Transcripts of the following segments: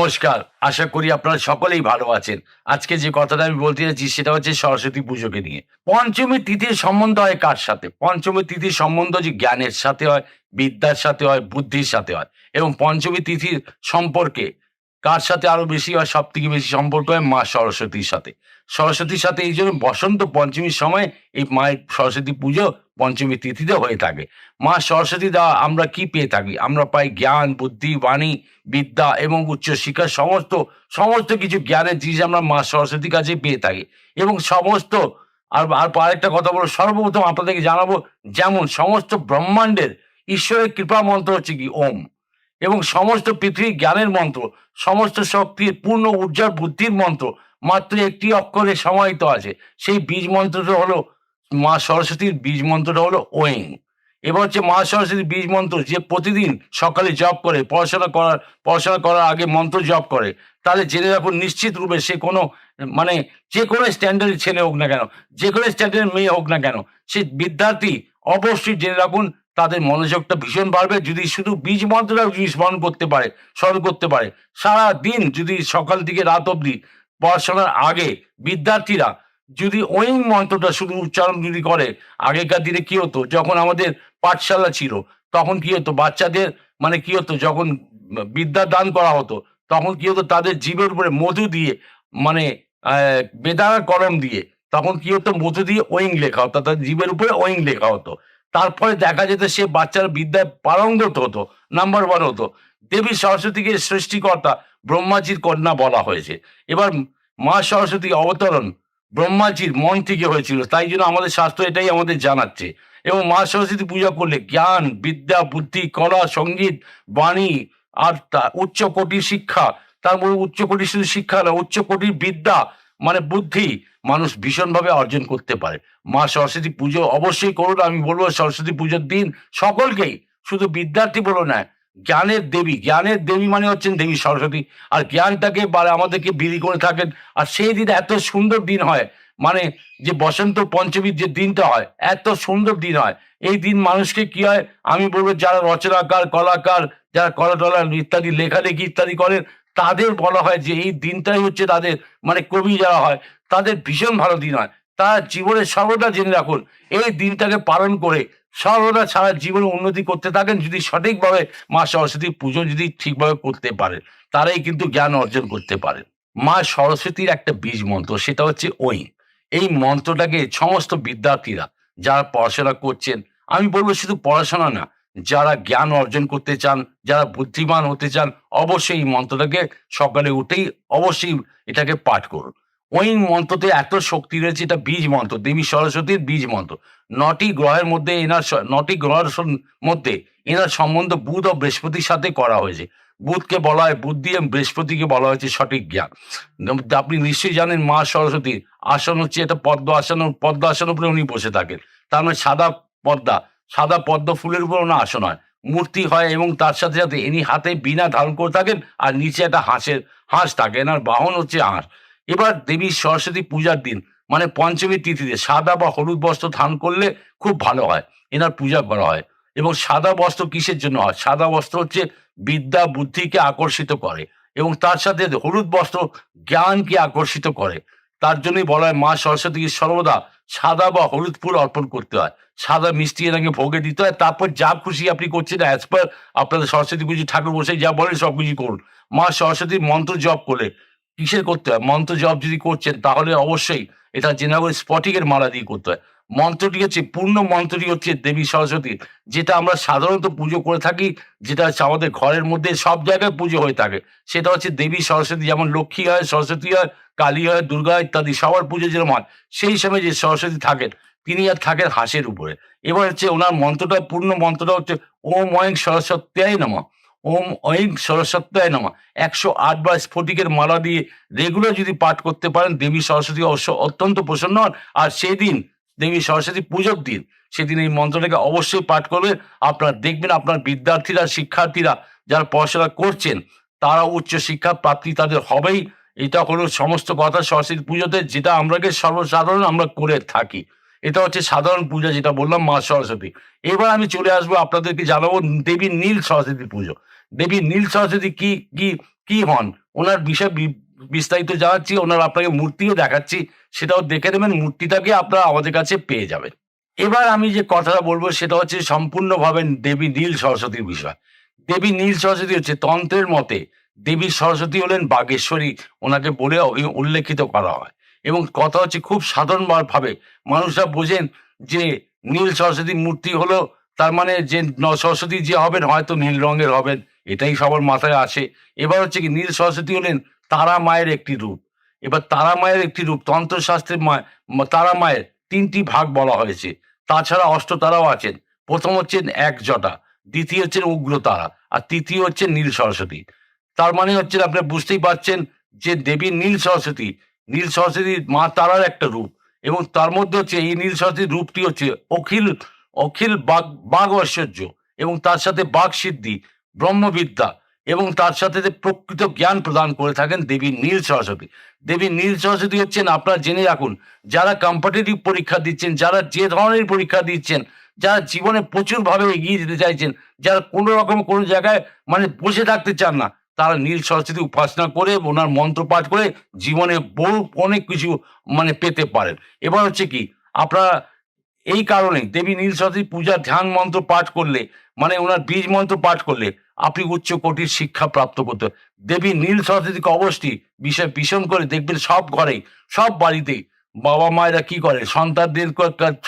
নমস্কার, আশা করি আপনারা সকলেই ভালো আছেন। আজকে যে কথাটা আমি বলতে যাচ্ছি সেটা হচ্ছে সরস্বতী পুজোকে নিয়ে। পঞ্চমী তিথির সম্বন্ধ হয় কার সাথে? পঞ্চমী তিথির সম্বন্ধ যে জ্ঞানের সাথে হয়, বিদ্যার সাথে হয়, বুদ্ধির সাথে হয়, এবং পঞ্চমী তিথির সম্পর্কে কার সাথে আরও বেশি হয় সব থেকে বেশি সম্পর্ক হয় মা সরস্বতীর সাথে। সরস্বতীর সাথে এই জন্য বসন্ত পঞ্চমীর সময় এই মায়ের সরস্বতী পুজো পঞ্চমী তিথিতে হয়ে থাকে। মা সরস্বতী দ্বারা আমরা কি পেয়ে থাকি? আমরা পাই জ্ঞান, বুদ্ধি, বাণী, বিদ্যা এবং উচ্চশিক্ষা সমস্ত সমস্ত কিছু জ্ঞানের জিনিস আমরা মা সরস্বতীর কাছে পেয়ে থাকি। এবং সমস্ত, আর আর আরেকটা কথা বলব, সর্বপ্রথম আপনাদেরকে জানাব, যেমন সমস্ত ব্রহ্মাণ্ডের ঈশ্বরের কৃপা মন্ত্র হচ্ছে কি, ওম। এবং সমস্ত পৃথিবীর জ্ঞানের মন্ত্র, সমস্ত শক্তির পূর্ণ ঊর্জার বুদ্ধির মন্ত্র, মাত্র একটি অক্ষরে সমাহিত আছে। সেই বীজ মন্ত্রটা হলো মা সরস্বতীর বীজ মন্ত্রটা হলো ওয়েং। এবার হচ্ছে মা সরস্বতীর বীজ মন্ত্র যে প্রতিদিন সকালে জপ করে, পড়াশোনা করার পড়াশোনা করার আগে মন্ত্র জপ করে, তাহলে জেনে রাখুন নিশ্চিত রূপে সে কোনো মানে যে কোনো স্ট্যান্ডার্ডের ছেলে হোক না কেন, যে কোনো স্ট্যান্ডার্ডের মেয়ে হোক না কেন, সে বিদ্যার্থী অবশ্যই জেনে রাখুন তাদের মনোযোগটা ভীষণ বাড়বে। যদি শুধু বীজ মন্ত্রটা যদি স্মরণ করতে পারে, স্মরণ করতে পারে সারা দিন যদি সকাল থেকে রাত অবধি পড়াশোনার আগে বিদ্যার্থীরা যদি ওই মন্ত্রটা শুধু উচ্চারণ যদি করে, আগেকার দিনে কি হতো? যখন আমাদের পাঠশালা ছিল, তখন কি হতো? বাচ্চাদের মানে কি হতো? যখন বিদ্যা দান করা হতো, তখন কি হতো? তাদের জীবের উপরে মধু দিয়ে মানে বেদানা কলম দিয়ে, তখন কি হতো? মধু দিয়ে ওয়িং লেখা হতো, তাদের জীবের উপরে ওয়িং লেখা হতো। তারপরে দেখা যেত সে বাচ্চার বিদ্যায় পারঙ্গত হতো, নাম্বার ওয়ান হতো। দেবী সরস্বতীকে সৃষ্টিকর্তা ব্রহ্মাজির কন্যা বলা হয়েছে। এবার মা সরস্বতী অবতরণ ব্রহ্মাজির মন থেকে হয়েছিল। তাই জন্য আমাদের শাস্ত্র এটাই আমাদের জানাচ্ছে। এবং মা সরস্বতী পূজা করলে জ্ঞান, বিদ্যা, বুদ্ধি, কলা, সংগীত, বাণী আর উচ্চ কোটির শিক্ষা, তার মধ্যে উচ্চ কোটির শুধু শিক্ষা না উচ্চ কোটির বিদ্যা মানে বুদ্ধি মানুষ ভীষণভাবে অর্জন করতে পারে। মা সরস্বতী পুজো অবশ্যই করুন, আমি বলব সরস্বতী পুজোর দিন সকলকেই, শুধু বিদ্যার্থী বলো না জ্ঞানের দেবী। জ্ঞানের দেবী মানে হচ্ছেন দেবী সরস্বতী। আর জ্ঞানটাকে আমাদেরকে বিলি করে থাকেন। আর সেই দিন এত সুন্দর দিন হয়। মানে যে বসন্ত পঞ্চমীর যে দিনটা হয়, এত সুন্দর দিন হয়। এই দিন মানুষকে কি হয়? আমি বলব যারা রচনাকার, কলাকার, যারা কলা টলা ইত্যাদি, লেখালেখি ইত্যাদি করেন, তাদের বলা হয় যে এই দিনটাই হচ্ছে তাদের মানে কবি যারা হয়, তাদের ভীষণ ভালো দিন হয়। তারা জীবনে সর্বদা জেনে রাখুন, এই দিনটাকে পালন করে সর্বদা সারা জীবনে উন্নতি করতে থাকেন যদি সঠিকভাবে মা সরস্বতীর পুজো যদি ঠিকভাবে করতে পারেন, তারাই কিন্তু জ্ঞান অর্জন করতে পারেন। মা সরস্বতীর একটা বীজ মন্ত্র, সেটা হচ্ছে ওই। এই মন্ত্রটাকে সমস্ত বিদ্যার্থীরা যারা পড়াশোনা করছেন, আমি বলব শুধু পড়াশোনা না, যারা জ্ঞান অর্জন করতে চান, যারা বুদ্ধিমান হতে চান, অবশ্যই এই মন্ত্রটাকে সকালে উঠেই অবশ্যই এটাকে পাঠ করুন। ওই মন্ত্রতে এত শক্তি রয়েছে, এটা বীজ মন্ত্র, দেবী সরস্বতীর বীজ মন্ত্র। নটি গ্রহের মধ্যে এনার নটি গ্রহের মধ্যে এনার সম্বন্ধ বুধ ও বৃহস্পতির সাথে করা হয়েছে। বুধকে বলা হয় বুদ্ধি এবং বৃহস্পতিকে বলা হয়েছে সঠিক জ্ঞান। আপনি নিশ্চয়ই জানেন মা সরস্বতীর আসন হচ্ছে এটা পদ্ম আসন পদ্ম আসন উপরে উনি বসে থাকেন। তার মানে সাদা পদ্মা, সাদা পদ্ম ফুলের উপর ওনার আসন হয়। মূর্তি হয় এবং তার সাথে সাথে ইনি হাতে বিনা ধারণ করে থাকেন আর নিচে একটা হাঁসের হাঁস থাকে। এনার বাহন হচ্ছে হাঁস। এবার দেবী সরস্বতী পূজার দিন মানে পঞ্চমী তিথিতে সাদা বা হলুদ বস্ত্র ধারণ করলে খুব ভালো হয়, এনার পূজা করা হয়। এবং সাদা বস্ত্র কিসের জন্য হয়? সাদা বস্ত্র হচ্ছে বিদ্যা বুদ্ধিকে আকর্ষিত করে এবং তার সাথে হলুদ বস্ত্র জ্ঞানকে আকর্ষিত করে। তার জন্যই বলা হয়, মা সরস্বতীকে সর্বদা সাদা বা হলুদ ফুল অর্পণ করতে হয়। সাদা মিষ্টি এনাকে ভোগে দিতে হয়। তারপর যা খুশি আপনি করছেন অ্যাজ পার আপনাদের সরস্বতী পুজো ঠাকুর বসে যা বলেন সব কিছু করুন। মা সরস্বতীর মন্ত্র জপ করলে কিসের করতে হয়। মন্ত্র জপ যদি করছেন, তাহলে অবশ্যই এটা জেনে রাখবেন স্ফটিকের মালা দিয়ে করতে হয়। মন্ত্রটি হচ্ছে, পূর্ণ মন্ত্রটি হচ্ছে দেবী সরস্বতী, যেটা আমরা সাধারণত পুজো করে থাকি, যেটা হচ্ছে আমাদের ঘরের মধ্যে সব জায়গায় পুজো হয়ে থাকে। সেটা হচ্ছে দেবী সরস্বতী, যেমন লক্ষ্মী হয়, সরস্বতী হয়, কালী হয়, দুর্গা ইত্যাদি, সবার পুজো যেরকম হয়, সেই সময় যে সরস্বতী থাকেন, তিনি আর থাকেন হাঁসের উপরে। এবার হচ্ছে ওনার মন্ত্রটা, পূর্ণ মন্ত্রটা হচ্ছে, ওম অয়ং সরস্বত্যায় নমঃ। ওম ঐং সরস্বত্যায় নমঃ। একশো আট বার স্ফটিকের মালা দিয়ে রেগুলার যদি পাঠ করতে পারেন, দেবী সরস্বতী অবশ্য অত্যন্ত প্রসন্ন হন। আর সেই দিন দেবী সরস্বতী পুজোর দিন, সেদিন এই মন্ত্রটাকে অবশ্যই পাঠ করবেন। আপনার দেখবেন আপনার বিদ্যার্থীরা, শিক্ষার্থীরা যারা পড়াশোনা করছেন, তারা উচ্চ শিক্ষা প্রাপ্তি তাদের হবেই। এটা হলো সমস্ত কথা সরস্বতী পুজোতে, যেটা আমরাকে সর্বসাধারণ আমরা করে থাকি। এটা হচ্ছে সাধারণ পূজা যেটা বললাম মা সরস্বতী। এবার আমি চলে আসব, আপনাদেরকে জানাব দেবী নীল সরস্বতী পুজো। দেবী নীল সরস্বতী কি কি কি হন, ওনার বিষয় বিস্তারিত জানাচ্ছি, ওনার আপনাকে মূর্তিও দেখাচ্ছি, সেটাও দেখে নেবেন মূর্তিটাকে আপনারা আমাদের কাছে পেয়ে যাবেন। এবার আমি যে কথাটা বলব, সেটা হচ্ছে সম্পূর্ণভাবে দেবী নীল সরস্বতীর বিষয়। দেবী নীল সরস্বতী হচ্ছে তন্ত্রের মতে, দেবী সরস্বতী হলেন বাগেশ্বরী, ওনাকে বলে উল্লেখিত করা হয়। এবং কথা হচ্ছে খুব সাধারণভাবে, মানুষরা বোঝেন যে নীল সরস্বতী মূর্তি হলো, তার মানে যে সরস্বতী যে হবেন, হয়তো নীল রঙের হবেন এটাই সবার মাথায় আসে এবার হচ্ছে কি নীল সরস্বতী হলেন তারা মায়ের একটি রূপ। এবার তারা মায়ের একটি রূপ তন্ত্রশাস্ত্রের মা- তারা মায়ের তিনটি ভাগ বলা হয়েছে। তাছাড়া অষ্টতারাও আছেন। প্রথম হচ্ছেন এক জটা দ্বিতীয় হচ্ছেন উগ্রতারা, আর তৃতীয় হচ্ছে নীল সরস্বতী। তার মানে হচ্ছে আপনি বুঝতেই পারছেন যে দেবী নীল সরস্বতী নীল সরস্বতী মা তারার একটা রূপ এবং তার মধ্যে হচ্ছে এই নীল সরস্বতীর রূপটি হচ্ছে অখিল অখিল বাঘ বাঘ ঐশ্বর্য এবং তার সাথে বাঘ সিদ্ধি ব্রহ্মবিদ্যা এবং তার সাথে যে প্রকৃত জ্ঞান প্রদান করে থাকেন দেবী নীল সরস্বতী। দেবী নীল সরস্বতী হচ্ছেন, আপনারা জেনে রাখুন, যারা কম্পিটিটিভ পরীক্ষা দিচ্ছেন, যারা যে ধরনের পরীক্ষা দিচ্ছেন, যারা জীবনে প্রচুর ভাবে এগিয়ে যেতে চাইছেন, যারা কোনো রকম কোনো জায়গায় মানে বসে থাকতে চান না, তারা নীল সরস্বতী উপাসনা করে, ওনার মন্ত্র পাঠ করে জীবনে বহু, অনেক কিছু মানে পেতে পারেন। এবার হচ্ছে কি, আপনারা এই কারণে দেবী নীল সরস্বতী পূজা ধ্যান মন্ত্র পাঠ করলে মানে ওনার বীজ মন্ত্র পাঠ করলে আপনি উচ্চ কোটির শিক্ষা প্রাপ্ত করতে দেবী নীল সরস্বতীকে অবশ্যই বিষয় ভীষণ করে দেখবেন সব ঘরে সব বাড়িতেই। বাবা মায়েরা কি করে? সন্তানদের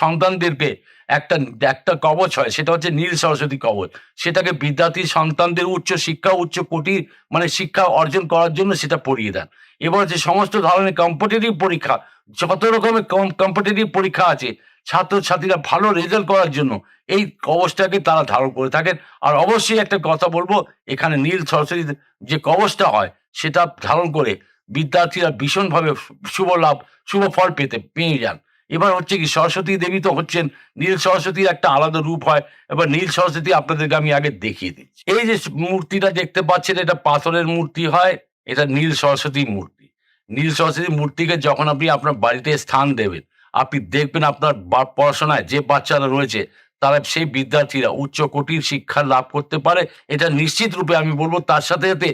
সন্তানদেরকে একটা একটা কবচ হয়, সেটা হচ্ছে নীল সরস্বতী কবচ। সেটাকে বিদ্যার্থী সন্তানদের উচ্চ শিক্ষা, উচ্চ কোটির মানে শিক্ষা অর্জন করার জন্য সেটা পড়িয়ে দেন। এবার যে সমস্ত ধরনের কম্পিটিটিভ পরীক্ষা, যত রকমের কম্পিটিটিভ পরীক্ষা আছে, ছাত্রছাত্রীরা ভালো রেজাল্ট করার জন্য এই কবচটাকে তারা ধারণ করে থাকেন। আর অবশ্যই একটা কথা বলব, এখানে নীল সরস্বতী যে কবচটা হয়, সেটা ধারণ করে বিদ্যার্থীরা ভীষণভাবে শুভ লাভ, শুভ ফল পেতে, পেয়ে যান। এবার হচ্ছে কি, সরস্বতী দেবী তো হচ্ছেন, নীল সরস্বতীর একটা আলাদা রূপ হয়। এবার নীল সরস্বতী আপনাদেরকে আমি আগে দেখিয়ে দিচ্ছি। এই যে মূর্তিটা দেখতে পাচ্ছেন, এটা পাথরের মূর্তি হয়। এটা নীল সরস্বতী মূর্তি। নীল সরস্বতী মূর্তিকে যখন আপনি আপনার বাড়িতে স্থান দেবেন, আপনি দেখবেন আপনার পড়াশোনায় যে বাচ্চারা রয়েছে, তারা সেই বিদ্যার্থীরা উচ্চ কোটির শিক্ষা লাভ করতে পারে। এটা নিশ্চিত রূপে আমি বলব, তার সাথে সাথে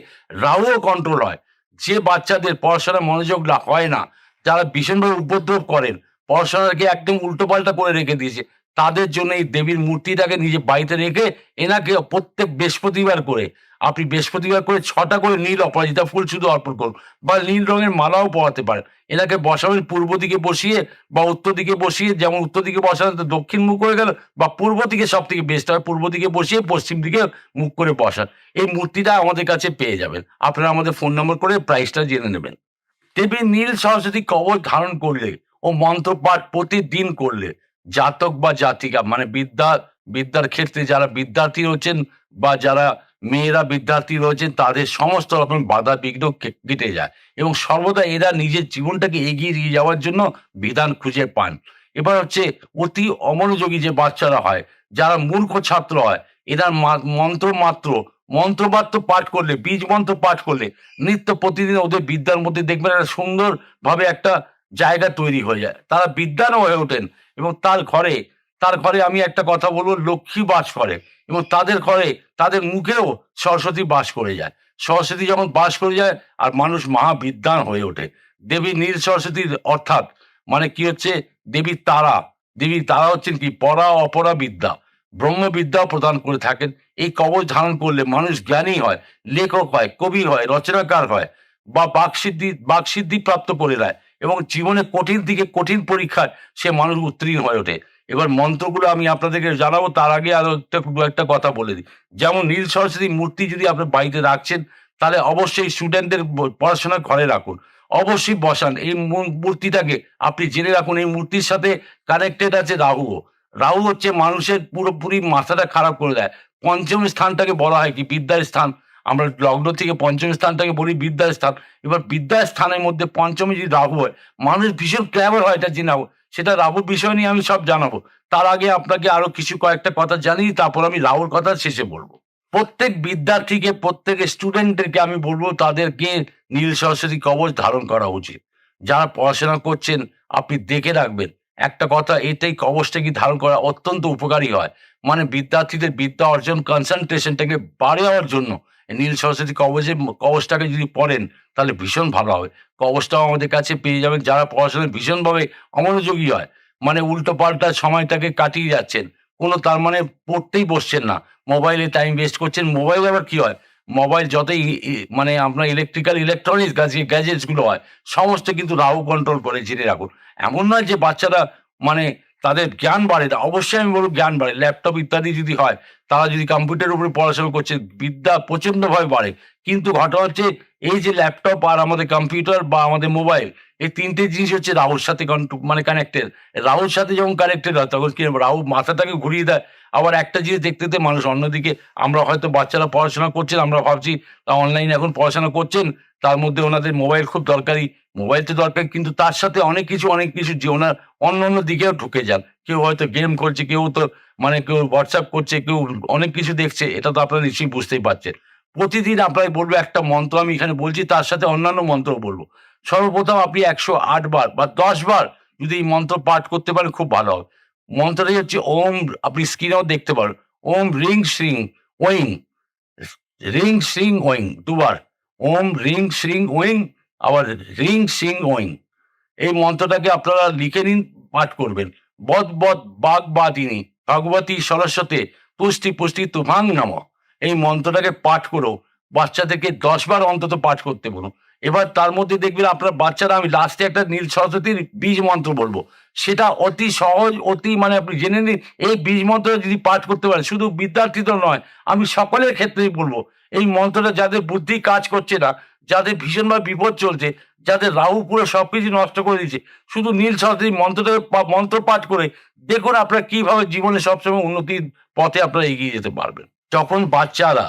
রাহুও কন্ট্রোল হয়। যে বাচ্চাদের পড়াশোনায় মনোযোগ হয় না, যারা ভীষণভাবে উপদ্রব করেন, পড়াশোনাকে একদম উল্টোপাল্টা করে রেখে দিয়েছে, তাদের জন্য এই দেবীর মূর্তিটাকে নিজে বাড়িতে রেখে এনাকে প্রত্যেক বৃহস্পতিবার করে আপনি বৃহস্পতিবার করে ছটা করে নীল অপরাজিতা ফুল শুধু অর্পণ করুন বা নীল রঙের মালাও পরাতে পারেন। এনাকে বসাবেন পূর্ব দিকে বসিয়ে বা উত্তর দিকে বসিয়ে, যেমন উত্তর দিকে বসানো তো দক্ষিণ মুখ হয়ে গেল, বা পূর্ব দিকে সব থেকে বেস্ট হয়, পূর্ব দিকে বসিয়ে পশ্চিম দিকে মুখ করে বসান। এই মূর্তিটা আমাদের কাছে পেয়ে যাবেন। আপনারা আমাদের ফোন নম্বর করে প্রাইসটা জেনে নেবেন। দেবী নীল সরস্বতী কবচ ধারণ করলে ও মন্ত্র পাঠ প্রতিদিন করলে জাতক বা জাতিকা মানে বিদ্যা, বিদ্যার ক্ষেত্রে যারা বিদ্যার্থী হচ্ছেন বা যারা মেয়েরা বিদ্যার্থী রয়েছেন, তাদের সমস্ত রকম বাধা বিঘ্ন কেটে যায়। এবং সর্বদা এরা নিজের জীবনটাকে এগিয়ে দিয়ে যাওয়ার জন্য বিধান খুঁজে পান। এবার হচ্ছে অতি অমনোযোগী যে বাচ্চারা হয়, যারা মূর্খ ছাত্র হয়, এরা মন্ত্র মাত্র মন্ত্রমাত্র পাঠ করলে, বীজ মন্ত্র পাঠ করলে, নিত্য প্রতিদিন ওদের বিদ্যার মধ্যে দেখবেন একটা সুন্দর ভাবে একটা জায়গা তৈরি হয়ে যায়। তারা বিদ্যানও হয়ে ওঠেন এবং তার ঘরে তার ঘরে আমি একটা কথা বলব, লক্ষ্মী বাস করে। এবং তাদের ঘরে, তাদের মুখেও সরস্বতী বাস করে যায়। সরস্বতী যখন বাস করে যায়, আর মানুষ মহাবিদ্যান হয়ে ওঠে। দেবী নীল সরস্বতীর অর্থাৎ মানে কি হচ্ছে? দেবীর তারা। দেবীর তারা হচ্ছেন কি? পরা অপরা বিদ্যা। ব্রহ্মবিদ্যাও প্রদান করে থাকেন। এই কবচ ধারণ করলে মানুষ জ্ঞানী হয়, লেখক হয়, কবি হয়, রচনাকার হয় বা বাকসিদ্ধি বাকসিদ্ধি প্রাপ্ত করে দেয় এবং জীবনে কঠিন দিকে কঠিন পরীক্ষায় সে মানুষ উত্তীর্ণ হয়ে ওঠে। এবার মন্ত্রগুলো আমি আপনাদেরকে জানাব, তার আগে আরও একটা একটা কথা বলে দিই। যেমন নীল সরস্বতী মূর্তি যদি আপনার বাড়িতে রাখছেন, তাহলে অবশ্যই স্টুডেন্টদের পড়াশোনা ঘরে রাখুন। অবশ্যই বসান। এই মূর্তিটাকে আপনি জেনে রাখুন, এই মূর্তির সাথে কানেক্টেড আছে রাহুও। রাহু হচ্ছে মানুষের পুরোপুরি মাথাটা খারাপ করে দেয়। পঞ্চম স্থানটাকে বলা হয় কি? বিদ্যার স্থান। আমরা লগ্ন থেকে পঞ্চম স্থানটাকে বলি বিদ্যার স্থান। এবার বিদ্যার স্থানের মধ্যে পঞ্চমী যদি রাহু হয়, মানুষ ভীষণ ক্লেভার হয় এটা জেনে। সেটা রাহুর বিষয় নিয়ে আমি সব জানাব। তার আগে আপনাকে আরও কিছু কয়েকটা কথা জানিয়ে তারপর আমি রাহুর কথা শেষে বলব। প্রত্যেক বিদ্যার্থীকে, প্রত্যেক স্টুডেন্টদেরকে আমি বলব তাদেরকে নীল সরস্বতী কবচ ধারণ করা উচিত। যারা পড়াশোনা করছেন, আপনি দেখে রাখবেন। একটা কথা, এটাই কবচটা কি ধারণ করা অত্যন্ত উপকারী হয়। মানে বিদ্যার্থীদের বিদ্যা অর্জন কনসেন্ট্রেশনটাকে বাড়াবার জন্য নীল সরস্বতী কবচে, কবচটাকে যদি পড়েন, তাহলে ভীষণ ভালো হবে। কবচটাও আমাদের কাছে পেয়ে যাবেন। যারা পড়াশোনায় ভীষণভাবে অমনোযোগী হয় মানে উল্টো পাল্টা সময়টাকে কাটিয়ে যাচ্ছেন, কোনো তার মানে পড়তেই বসছেন না। মোবাইলে টাইম ওয়েস্ট করছেন, মোবাইল আবার কি হয়? মোবাইল যতই মানে আপনার ইলেকট্রিক্যাল ইলেকট্রনিক্স গ্যাজেটসগুলো হয়, সমস্ত কিন্তু রাহু কন্ট্রোল করে জেনে রাখুন। এমন নয় যে বাচ্চারা মানে তাদের জ্ঞান বাড়ে অবশ্যই আমি বলব জ্ঞান বাড়ে। ল্যাপটপ ইত্যাদি যদি হয়, তারা যদি কম্পিউটারের উপরে পড়াশোনা করছে, বিদ্যা প্রচন্ডভাবে বাড়ে। কিন্তু ঘটনা হচ্ছে, এই যে ল্যাপটপ আর আমাদের কম্পিউটার বা আমাদের মোবাইল এই তিনটে জিনিস হচ্ছে রাহুর সাথে মানে কানেক্টেড রাহুর সাথে যখন কানেক্টেড হয়, তখন কি? রাহু মাথাটাকে ঘুরিয়ে দেয়। আবার একটা জিনিস দেখতে দেখতে মানুষ অন্যদিকে, আমরা হয়তো বাচ্চারা পড়াশোনা করছেন, আমরা ভাবছি অনলাইনে এখন পড়াশোনা করছেন? তার মধ্যে ওনাদের মোবাইল খুব দরকারি। মোবাইল তো দরকার, কিন্তু তার সাথে অনেক কিছু অনেক কিছু যে ওনার অন্য অন্য দিকেও ঢুকে যান। কেউ হয়তো গেম করছে, কেউ তো মানে কেউ হোয়াটসঅ্যাপ করছে, কেউ অনেক কিছু দেখছে, এটা তো আপনারা নিশ্চয়ই বুঝতেই পারছেন। প্রতিদিন আপনাকে বলব একটা মন্ত্র, আমি এখানে বলছি, তার সাথে অন্যান্য মন্ত্র বলব। সর্বপ্রথম আপনি একশো আট বার বা দশ বার যদি এই মন্ত্র পাঠ করতে পারেন, খুব ভালো হবে। মন্ত্রটি হচ্ছে ওম, আপনি স্ক্রিনেও দেখতে পারেন। ওম রিং শ্রিং ওয়িং রিং শ্রিং ওয়িং দুবার। ওম রিং শ্রিং ওইং, আবার রিং সিং ওয়িং এই মন্ত্রটাকে আপনারা লিখে নিন, পাঠ করবেন। বদ বদ বাগ বাদিনী, ভগবতী সরস্বতী পুষ্টি পুষ্টি তুফাং নম। এই মন্ত্রটাকে পাঠ করো। বাচ্চাদেরকে দশ বার অন্তত পাঠ করতে বলুন এবার তার মধ্যে দেখবেন আপনার বাচ্চারা, আমি লাস্টে একটা নীল সরস্বতীর বীজ মন্ত্র বলব। সেটা অতি সহজ, অতি মানে আপনি জেনে নিন, এই বীজ মন্ত্র যদি পাঠ করতে পারেন, শুধু বিদ্যার্থী তো নয়, আমি সকলের ক্ষেত্রেই বলব, এই মন্ত্রটা যাদের বুদ্ধি কাজ করছে না, যাদের ভীষণভাবে বিপদ চলছে, যাদের রাহু পুরো সবকিছু নষ্ট করে দিচ্ছে শুধু নীল সরস্বতী মন্ত্রটা মন্ত্র পাঠ করে দেখুন আপনারা কীভাবে জীবনে সবসময় উন্নতির পথে আপনারা এগিয়ে যেতে পারবেন। যখন বাচ্চারা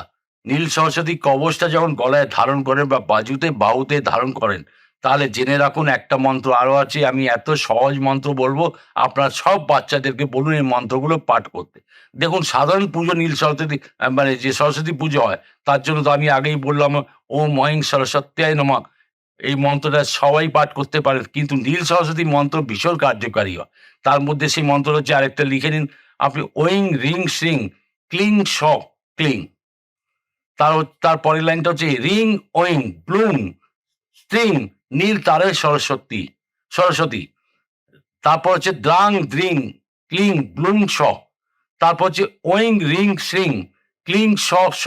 নীল সরস্বতী কবচটা যখন গলায় ধারণ করেন বা বাজুতে, বাহুতে ধারণ করেন, তাহলে জেনে রাখুন একটা মন্ত্র আরও আছে, আমি এত সহজ মন্ত্র বলব, আপনার সব বাচ্চাদেরকে বলুন এই মন্ত্রগুলো পাঠ করতে। দেখুন, সাধারণ পুজো নীল সরস্বতী মানে যে সরস্বতী পুজো হয়, তার জন্য তো আমি আগেই বললাম ও মহিং সরস্বত্যায় নমা। এই মন্ত্রটা সবাই পাঠ করতে পারে কিন্তু নীল সরস্বতী মন্ত্র ভীষণ কার্যকারী হয়। তার মধ্যে সেই মন্ত্র হচ্ছে আরেকটা লিখে নিন, আপনি ওইং রিং শ্রিং, ক্লিং শ, ক্লিং। তার তার পরের লাইনটা হচ্ছে রিং ওইং ব্লুম, স্ট্রিং, নীল তারের সরস্বতী সরস্বতী। তারপর হচ্ছে দ্রাং, দ্রিং, ক্লিং, ব্লুম, শ। তারপর হচ্ছে ওইং রিং, শ্রিং, ক্লিং স স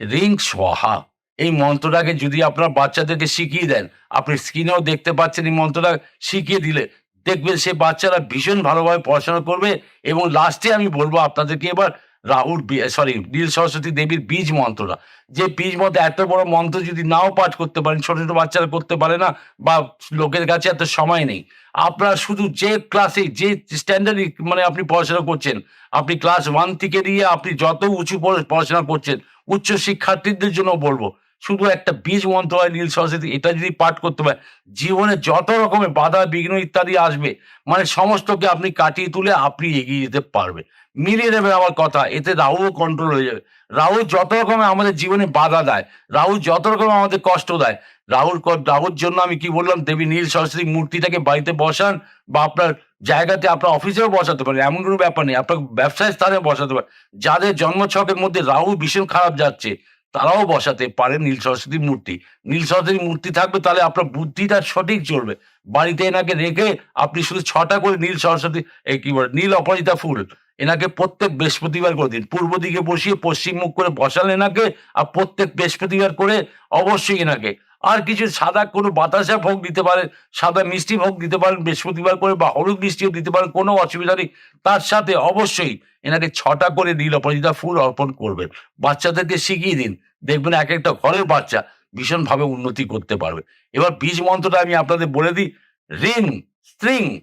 রিং সহা এই মন্ত্রটাকে যদি আপনার বাচ্চাদেরকে শিখিয়ে দেন, আপনি স্ক্রিনেও দেখতে পাচ্ছেন এই মন্ত্রটা শিখিয়ে দিলে। দেখবেন সে বাচ্চারা ভীষণ ভালোভাবে পড়াশোনা করবে এবং লাস্টে আমি বলব আপনাদেরকে এবার রাহুর সরি নীল সরস্বতী দেবীর বীজ মন্ত্রটা। যে বীজ মন্ত্র, এত বড় মন্ত্র যদি নাও পাঠ করতে পারেন, ছোট ছোট বাচ্চারা করতে পারে না, বা লোকের কাছে এত সময় নেই। আপনার শুধু যে ক্লাসে যে স্ট্যান্ডার্ড মানে আপনি পড়াশোনা করছেন, আপনি ক্লাস ওয়ান থেকে নিয়ে আপনি যত উঁচু পড়ে- পড়াশোনা করছেন, উচ্চ শিক্ষার্থীদের জন্য বলব, শুধু একটা বীজ মন্ত্র হয় নীল সরস্বতী, এটা যদি পাঠ করতে পারে জীবনে যত রকমের বাধা, বিঘ্ন ইত্যাদি আসবে মানে সমস্তকে আপনি কাটিয়ে তুলে আপনি এগিয়ে যেতে পারবেন। মিলিয়ে নেবেন আমার কথা, এতে রাহুও কন্ট্রোল হয়ে যাবে। রাহু যত রকমের আমাদের জীবনে বাধা দেয় রাহু যত রকম আমাদের কষ্ট দেয় রাহুর রাহুর জন্য আমি কি বললাম, দেবী নীল সরস্বতী মূর্তিটাকে বাড়িতে বসান বা আপনার জায়গাতে আপনার অফিসেও বসাতে পারেন, এমন কোনো ব্যাপার নেই, আপনার ব্যবসায় স্থানে বসাতে পারেন। যাদের জন্মছকের মধ্যে রাহু ভীষণ খারাপ যাচ্ছে, তারাও বসাতে পারে নীল সরস্বতীর মূর্তি। নীল সরস্বতীর মূর্তি থাকবে তাহলে আপনার বুদ্ধিটা সঠিক চলবে। বাড়িতে এনাকে রেখে আপনি শুধু ছটা করে নীল সরস্বতী এই কি বলে, নীল অপরাজিতা ফুল। এনাকে প্রত্যেক বৃহস্পতিবার করে দিন। পূর্ব দিকে বসিয়ে পশ্চিম মুখ করে বসালেন এনাকে আর প্রত্যেক বৃহস্পতিবার করে অবশ্যই এনাকে। আর কিছু সাদা কোনো বাতাসা ভোগ দিতে পারেন, সাদা মিষ্টি ভোগ দিতে পারেন বৃহস্পতিবার করে বা হলুদ মিষ্টিও দিতে পারেন, কোনো অসুবিধা নেই। তার সাথে অবশ্যই এনাকে ছটা করে নীল অপরাজিতা ফুল অর্পণ করবেন। বাচ্চাদেরকে শিখিয়ে দিন। দেখবেন এক একটা ঘরের বাচ্চা ভীষণভাবে উন্নতি করতে পারবে। এবার বীজ মন্ত্রটা আমি আপনাদের বলে দিই। রিং, স্ট্রিং,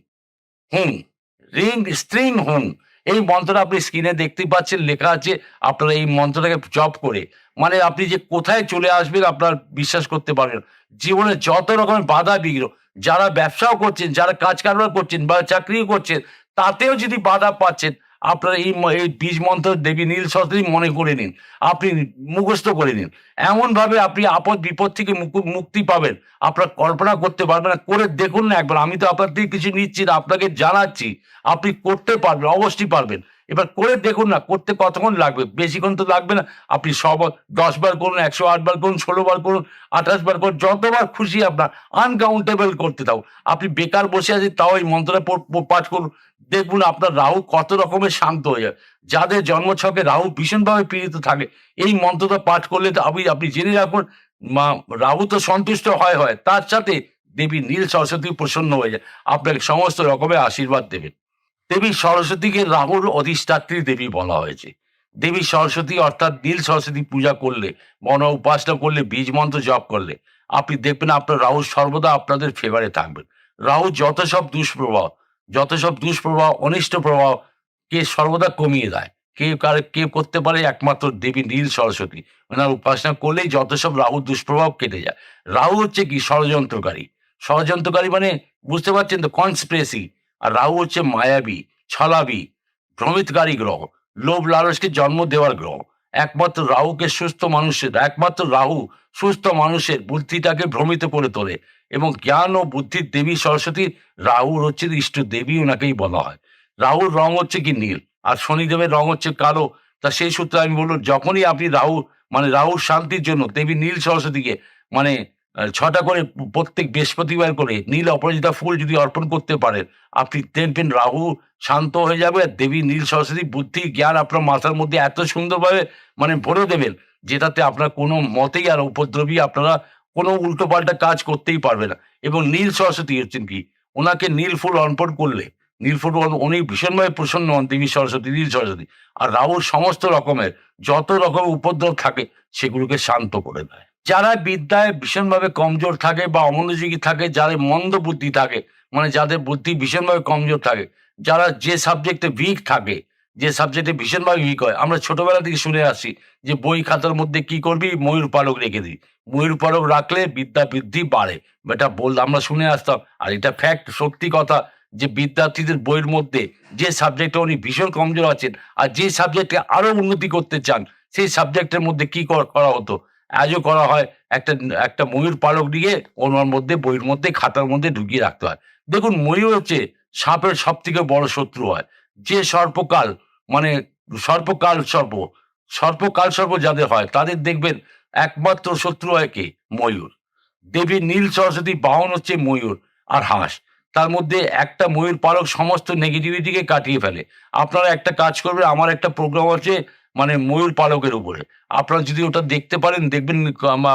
হুম, রিং, স্ট্রিং, হুম। এই মন্ত্রটা আপনি স্ক্রিনে দেখতে পাচ্ছেন, লেখা আছে আপনারা এই মন্ত্রটাকে জপ করে। মানে আপনি যে কোথায় চলে আসবেন আপনার বিশ্বাস করতে পারবেন জীবনে যত রকমের বাধা বিঘ্ন, যারা ব্যবসাও করছেন, যারা কাজ কারবার করছেন বা চাকরিও করছেন, তাতেও যদি বাধা পাচ্ছেন আপনারা এই এই বীজ মন্ত্র দেবী নীল সরস্বতী মনে করে নিন। আপনি মুখস্থ করে নিন। এমনভাবে আপনি আপদ বিপদ থেকে মুকু- মুক্তি পাবেন। আপনার কল্পনা করতে পারবেন না। করে দেখুন না একবার। আমি তো আপনার থেকে কিছু নিচ্ছি না, আপনাকে জানাচ্ছি। আপনি করতে পারবেন, অবশ্যই পারবেন। এবার করে দেখুন না, করতে কতক্ষণ লাগবে? বেশিক্ষণ তো লাগবে না। আপনি সব দশ বার করুন, একশো আট বার করুন ষোলো বার করুন আঠাশ বার করুন, যতবার খুশি আপনার আনকাউন্টেবল করতে দাও আপনি বেকার বসে আছেন, তাও এই মন্ত্রটা পাঠ করুন। দেখুন আপনার রাহু কত রকমের শান্ত হয়ে যায়। যাদের জন্মছকে রাহু ভীষণভাবে পীড়িত থাকে, এই মন্ত্রটা পাঠ করলে আপনি আপনি জেনে রাখুন, মা, রাহু তো সন্তুষ্ট হয় হয়। তার সাথে দেবী নীল সরস্বতী প্রসন্ন হয়ে যায়। আপনাকে সমস্ত রকমের আশীর্বাদ দেবেন দেবী সরস্বতীকে রাহুর অধিষ্ঠাত্রী দেবী বলা হয়েছে। দেবী সরস্বতী অর্থাৎ নীল সরস্বতী পূজা করলে, মন উপাসনা করলে, বীজ মন্ত্র জপ করলে, আপনি দেখবেন আপনার রাহু সর্বদা আপনাদের ফেভারে থাকবেন। রাহু যত সব দুষ্প্রভাব যত সব দুষ্প্রভাব, অনিষ্ট প্রভাব, কে সর্বদা কমিয়ে দেয়। কে কার, কে করতে পারে একমাত্র দেবী নীল সরস্বতী। ওনার উপাসনা করলেই যত সব রাহুর দুষ্প্রভাব কেটে যায়। রাহু হচ্ছে কি? ষড়যন্ত্রকারী। ষড়যন্ত্রকারী মানে বুঝতে পারছেন তো? কনস্পিরেসি আর রাহু হচ্ছে মায়াবী, ছলাবি, ভ্রমিতকারী গ্রহ, লোভ লালসকে জন্ম দেওয়ার গ্রহ। একমাত্র রাহুকে সুস্থ মানুষের, একমাত্র রাহু সুস্থ মানুষের বুদ্ধিটাকে ভ্রমিত করে তোলে। এবং জ্ঞান ও বুদ্ধির দেবী সরস্বতী, রাহুর হচ্ছে ইষ্ট দেবী ওনাকেই বলা হয়। রাহুর রং হচ্ছে কি নীল, আর শনিদেবের রং হচ্ছে কালো। তা সেই সূত্রে আমি বলব, যখনই আপনি রাহু মানে রাহুর শান্তির জন্য দেবী নীল সরস্বতীকে মানে ছটা করে প্রত্যেক বৃহস্পতিবার করে নীল অপরাজিতা ফুল যদি অর্পণ করতে পারেন, আপনি দেখবেন রাহু শান্ত হয়ে যাবে আর দেবী নীল সরস্বতী বুদ্ধি, জ্ঞান আপনার মাথার মধ্যে এত সুন্দরভাবে মানে ভরে দেবেন, যেটাতে আপনার কোনো মতেই আর উপদ্রবী আপনারা কোনো উল্টো পাল্টা কাজ করতেই পারবে না। এবং নীল সরস্বতী হচ্ছেন কি? ওনাকে নীল ফুল অর্পণ করলে, নীল ফুল উনি ভীষণভাবে প্রসন্ন হন দেবী সরস্বতী, নীল সরস্বতী। আর রাহুর সমস্ত রকমের, যত রকমের উপদ্রব থাকে, সেগুলোকে শান্ত করে দেয়। যারা বিদ্যায় ভীষণভাবে কমজোর থাকে বা অমনোযোগী থাকে, যাদের মন্দ বুদ্ধি থাকে মানে যাদের বুদ্ধি ভীষণভাবে কমজোর থাকে, যারা যে সাবজেক্টে উইক থাকে যে সাবজেক্টে ভীষণভাবে উইক হয়। আমরা ছোটবেলা থেকে শুনে আসি যে বই খাতার মধ্যে কি করবি? ময়ূর পালক রেখে দিই। ময়ূর পালক রাখলে বিদ্যা বৃদ্ধি বাড়ে। এটা বল, আমরা শুনে আসতাম। আর এটা ফ্যাক্ট সত্যি কথা যে বিদ্যার্থীদের বইয়ের মধ্যে যে সাবজেক্টে উনি ভীষণ কমজোর আছেন আর যে সাবজেক্টে আরও উন্নতি করতে চান, সেই সাবজেক্টের মধ্যে কি কর- করা হতো? আজও করা হয় একটা একটা ময়ূর পালক নিয়ে ওনার মধ্যে, বইয়ের মধ্যে, খাতার মধ্যে ঢুকিয়ে রাখতে হয়। দেখুন, ময়ূর হচ্ছে সাপের সব থেকে বড় শত্রু হয়। যে সর্পকাল মানে সর্পকাল সর্প সর্পকাল সর্প যাদের হয়, তাদের দেখবেন একমাত্র শত্রু হয় কে? ময়ূর। দেবী নীল সরস্বতী বাহন হচ্ছে ময়ূর আর হাঁস। তার মধ্যে একটা ময়ূর পালক সমস্ত নেগেটিভিটিকে কাটিয়ে ফেলে। আপনারা একটা কাজ করবেন, আমার একটা প্রোগ্রাম আছে মানে ময়ূর পালকের উপরে। আপনারা যদি ওটা দেখতে পারেন, দেখবেন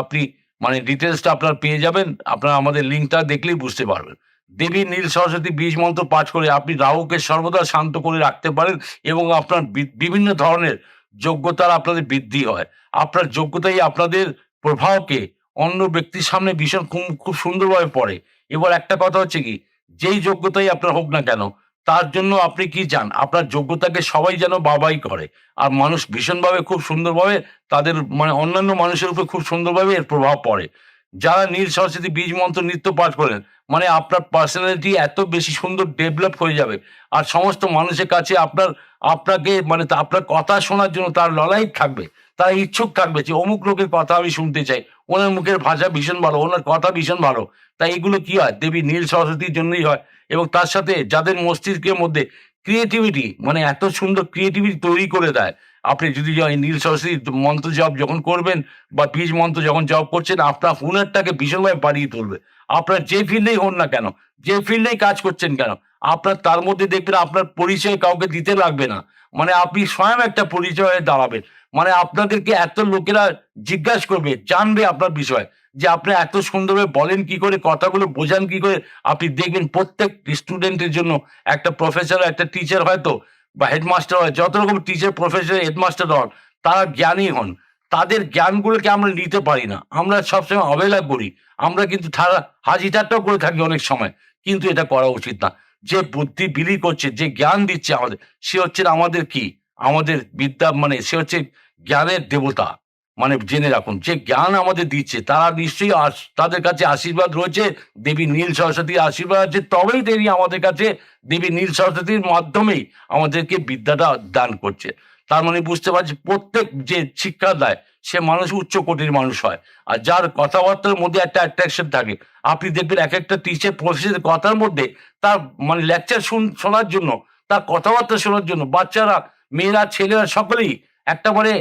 আপনি মানে ডিটেলসটা আপনার পেয়ে যাবেন, আপনারা আমাদের লিঙ্কটা দেখলেই বুঝতে পারবেন। দেবী নীল সরস্বতী বীজ মন্ত্র পাঠ করে আপনি রাহুকে সর্বদা শান্ত করে রাখতে পারেন এবং আপনার বিভিন্ন ধরনের যোগ্যতার আপনাদের বৃদ্ধি হয়। আপনার যোগ্যতাই আপনাদের প্রভাবকে অন্য ব্যক্তির সামনে ভীষণ খুব খুব সুন্দরভাবে পড়ে। এবার একটা কথা হচ্ছে কি, যেই যোগ্যতাই আপনার হোক না কেন, তার জন্য আপনি কি চান? আপনার যোগ্যতাকে সবাই যেন বাবাই করে। আর মানুষ ভীষণভাবে খুব সুন্দরভাবে তাদের মানে অন্যান্য মানুষের উপর খুব সুন্দরভাবে এর প্রভাব পড়ে। যারা নীল সরস্বতী বীজ মন্ত্র নৃত্য পাঠ করেন মানে আপনার পার্সোনালিটি এত বেশি সুন্দর ডেভেলপ হয়ে যাবে। আর সমস্ত মানুষের কাছে আপনার, আপনাকে মানে আপনার কথা শোনার জন্য তার লড়াই থাকবে, তারা ইচ্ছুক থাকবে যে অমুক লোকের কথা আমি শুনতে চাই, ওনার মুখের ভাষা ভীষণ ভালো, ওনার কথা ভীষণ ভালো। তাই এগুলো কি হয়? দেবী নীল সরস্বতীর জন্যই হয়। এবং তার সাথে যাদের মস্তিষ্কের মধ্যে ক্রিয়েটিভিটি মানে এত সুন্দর ক্রিয়েটিভিটি তৈরি করে দেয় আপনি যদি নীল সরস্বতী মন্ত্র জপ যখন করবেন বা বীজ মন্ত্র যখন জপ করছেন, আপনার হুনারটাকে ভীষণভাবে বাড়িয়ে তুলবে। আপনার যে ফিল্ডেই হন না কেন, যে ফিল্ডেই কাজ করছেন কেন, আপনার তার মধ্যে দেখবেন আপনার পরিচয় কাউকে দিতে লাগবে না। মানে আপনি স্বয়ং একটা পরিচয় দাঁড়াবেন। মানে আপনাদেরকে এত লোকেরা জিজ্ঞাসা করবে, জানবে আপনার বিষয়। যে আপনি এত সুন্দরভাবে বলেন কি করে, কথাগুলো বোঝান কি করে, আপনি দেখবেন প্রত্যেক স্টুডেন্টের জন্য একটা প্রফেসর একটা টিচার হয়তো বা হেডমাস্টার হয়, যত রকম টিচার প্রফেসর হেডমাস্টার হন, তারা জ্ঞানী হন। তাদের জ্ঞানগুলোকে আমরা নিতে পারি না। আমরা সবসময় অবহেলা করি। আমরা কিন্তু ঠাড়া হাজি ঠাট্টাও করে থাকি অনেক সময়। কিন্তু এটা করা উচিত না। যে বুদ্ধি বিলি করছে, যে জ্ঞান দিচ্ছে আমাদের, সে হচ্ছে আমাদের কি? আমাদের বিদ্যা মানে সে হচ্ছে জ্ঞানের দেবতা। মানে জেনে রাখুন, যে জ্ঞান আমাদের দিচ্ছে, তারা নিশ্চয়ই তাদের কাছে আশীর্বাদ রয়েছে, দেবী নীল সরস্বতীর আশীর্বাদ আছে, তবেই দেবী আমাদের কাছে, দেবী নীল সরস্বতীর মাধ্যমেই আমাদেরকে বিদ্যাটা দান করছে। তার মানে বুঝতে পারছি, প্রত্যেক যে শিক্ষা দেয় সে মানুষ উচ্চ কোটির মানুষ হয়। আর যার কথাবার্তার মধ্যে একটা অ্যাট্রাকশন থাকে, আপনি দেখবেন এক একটা টিচার প্রফেসরের কথার মধ্যে তার মানে লেকচার শুন, শোনার জন্য, তার কথাবার্তা শোনার জন্য, বাচ্চারা, মেয়েরা, ছেলেরা সকলেই একটা মানে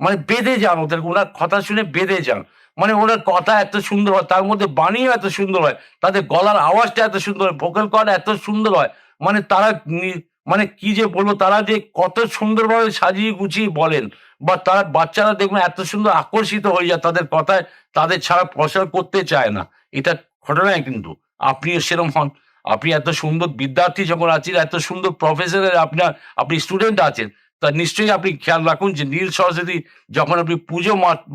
মানে বেঁধে যান ওদের, ওনার কথা শুনে বেঁধে যান। মানে ওনার কথা এত সুন্দর হয়, তার মধ্যে বাণীও এত সুন্দর হয়, তাদের গলার আওয়াজটা এত সুন্দর হয় ভোকাল কর্ড এত সুন্দর হয় মানে তারা মানে কি যে বলব, তারা যে কত সুন্দরভাবে সাজিয়ে গুছিয়ে বলেন, বা তারা বাচ্চারা দেখবেন এত সুন্দর আকর্ষিত হয়ে যায়, তাদের কথায় তাদের ছাড়া প্রসার করতে চায় না। এটা ঘটনায় কিন্তু আপনিও সেরম হন। আপনি এত সুন্দর বিদ্যার্থী যখন আছেন, এত সুন্দর প্রফেসরের আপনার, আপনি স্টুডেন্ট আছেন তা নিশ্চয়ই আপনি খেয়াল রাখুন যে নীল সরস্বতী যখন আপনি পুজো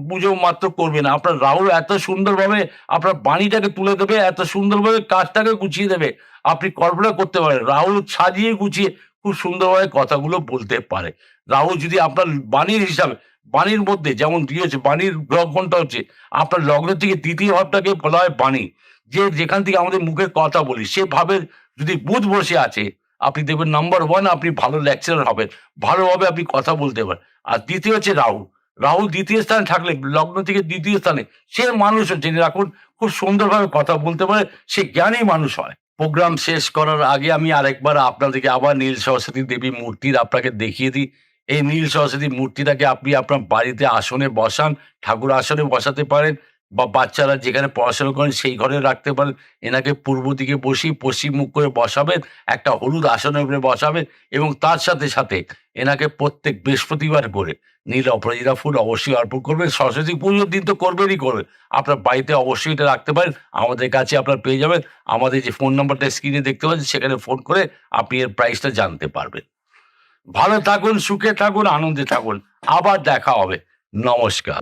পুজো মাত্র করবেন, আপনার রাহুল এত সুন্দরভাবে আপনার বাণীটাকে তুলে দেবে, এত সুন্দরভাবে কাজটাকে গুছিয়ে দেবে, আপনি কল্পনা করতে পারেন, রাহুল সাজিয়ে গুছিয়ে খুব সুন্দরভাবে কথাগুলো বলতে পারে। রাহুল যদি আপনার বাণীর হিসাবে, বাণীর মধ্যে যেমন দিয়েছে বাণীর লগ্নটা হচ্ছে, আপনার লগ্ন থেকে তৃতীয় ভাবটাকে বলা হয় বাণী। যে যেখান থেকে আমাদের মুখে কথা বলি, সে ভাবে যদি বুধ বসে আছে আপনি দেখবেন নাম্বার ওয়ান আপনি ভালো লেকচারার হবেন, ভালোভাবে আপনি কথা বলতে পারেন। আর দ্বিতীয় হচ্ছে রাহুল। রাহুল দ্বিতীয় স্থানে থাকলে, লগ্ন থেকে দ্বিতীয় স্থানে সে মানুষ জেনে রাখুন খুব সুন্দরভাবে কথা বলতে পারে, সে জ্ঞানী মানুষ হয়। প্রোগ্রাম শেষ করার আগে আমি আরেকবার আপনাদেরকে আবার নীল সরস্বতী দেবী মূর্তির আপনাকে দেখিয়ে দিই। এই নীল সরস্বতী মূর্তিটাকে আপনি আপনার বাড়িতে আসনে বসান, ঠাকুর আসনে বসাতে পারেন। বা বাচ্চারা যেখানে পড়াশোনা করেন সেই ঘরে রাখতে পারেন। এনাকে পূর্ব দিকে বসিয়ে পশ্চিম মুখ করে বসাবেন, একটা হলুদ আসনের উপরে বসাবেন এবং তার সাথে সাথে এনাকে প্রত্যেক বৃহস্পতিবার করে নীল অপরাজিতা ফুল অবশ্যই অর্পণ করবেন। সরস্বতী পুজোর দিন তো করবেনই করবেন আপনার বাড়িতে অবশ্যই এটা রাখতে পারেন। আমাদের কাছে আপনার পেয়ে যাবেন। আমাদের যে ফোন নাম্বারটা স্ক্রিনে দেখতে পাচ্ছেন, সেখানে ফোন করে আপনি এর প্রাইসটা জানতে পারবেন। ভালো থাকুন, সুখে থাকুন, আনন্দে থাকুন। আবার দেখা হবে। নমস্কার।